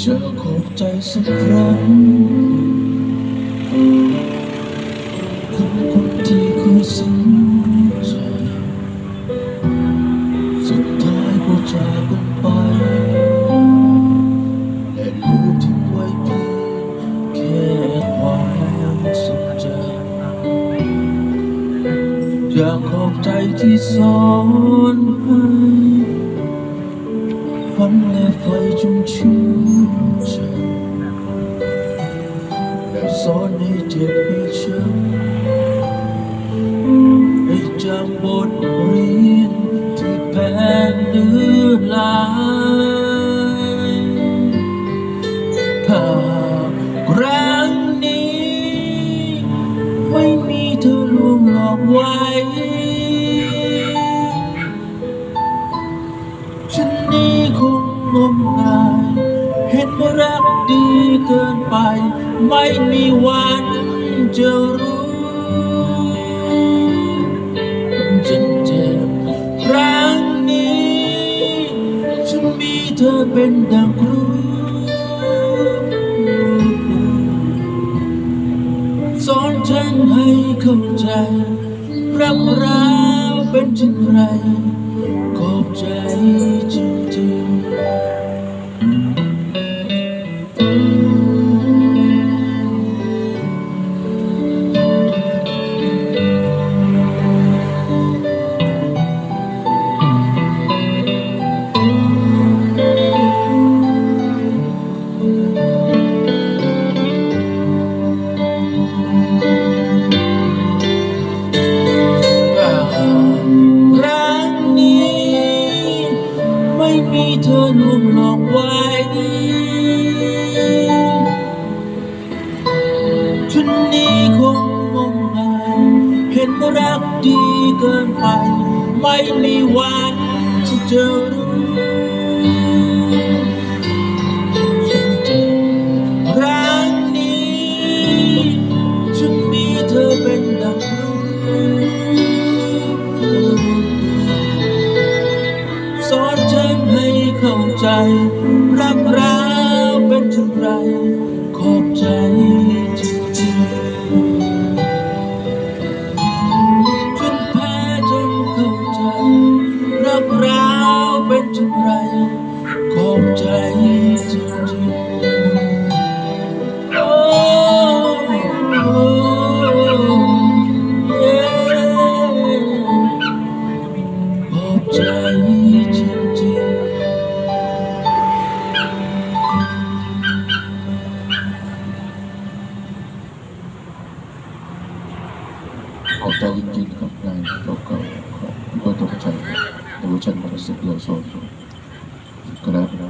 จะขอบใจสักครั้งคนคนที่เคยสนใจสุดท้ายก็จากกันไป และเหลือทิ้งไว้เพียงแค่ความทรงจอยากขอบใจที่สอนให้ ไฟจงชื่นใจและสอนให้เจ็บให้ช้ำให้จำบทเรียนที่แพ้เนื้อลา รักดีเกินไป ไม่มีวันจะรู้ ฉันเจ็บครั้งนี้ ฉันมีเธอเป็นดังครูสอนฉันให้เข้าใจรักเราเป็นเช่นไรขอบใจจริง นี้คงงมงายเห็นรักดีเกินไป ไม่มีวันที่จะรู้ครั้งนี้ฉันมีเธอเป็นดังสอนฉันให้เข้าใจ เป็นเช่นไร ขอบใ